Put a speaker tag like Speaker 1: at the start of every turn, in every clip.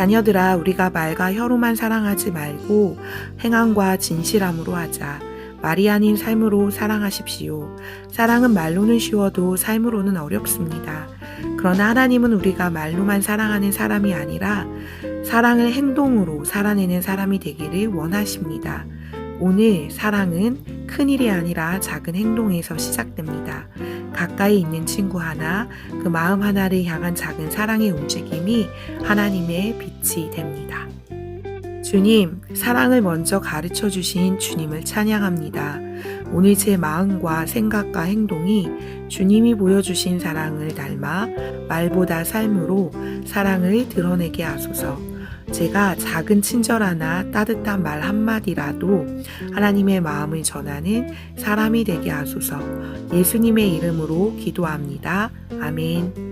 Speaker 1: 자녀들아 우리가 말과 혀로만 사랑하지 말고 행함과 진실함으로 하자. 말이 아닌 삶으로 사랑하십시오. 사랑은 말로는 쉬워도 삶으로는 어렵습니다. 그러나 하나님은 우리가 말로만 사랑하는 사람이 아니라 사랑을 행동으로 살아내는 사람이 되기를 원하십니다. 오늘 사랑은 큰 일이 아니라 작은 행동에서 시작됩니다. 가까이 있는 친구 하나, 그 마음 하나를 향한 작은 사랑의 움직임이 하나님의 빛이 됩니다. 주님, 사랑을 먼저 가르쳐 주신 주님을 찬양합니다. 오늘 제 마음과 생각과 행동이 주님이 보여주신 사랑을 닮아 말보다 삶으로 사랑을 드러내게 하소서. 제가 작은 친절 하나 따뜻한 말 한마디라도 하나님의 마음을 전하는 사람이 되게 하소서. 예수님의 이름으로 기도합니다. 아멘.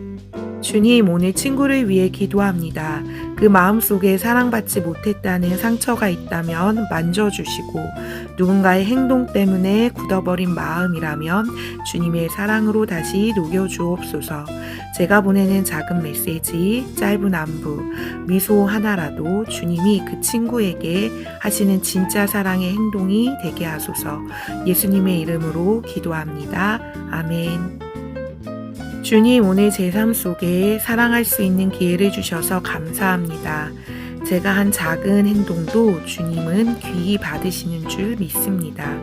Speaker 1: 주님, 오늘 친구를 위해 기도합니다. 그 마음 속에 사랑받지 못했다는 상처가 있다면 만져주시고, 누군가의 행동 때문에 굳어버린 마음이라면 주님의 사랑으로 다시 녹여주옵소서. 제가 보내는 작은 메시지, 짧은 안부, 미소 하나라도 주님이 그 친구에게 하시는 진짜 사랑의 행동이 되게 하소서. 예수님의 이름으로 기도합니다. 아멘. 주님 오늘 제 삶 속에 사랑할 수 있는 기회를 주셔서 감사합니다. 제가 한 작은 행동도 주님은 귀히 받으시는 줄 믿습니다.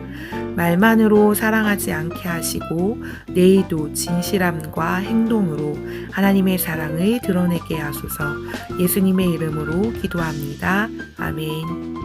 Speaker 1: 말만으로 사랑하지 않게 하시고 내일도 진실함과 행동으로 하나님의 사랑을 드러내게 하소서 예수님의 이름으로 기도합니다. 아멘.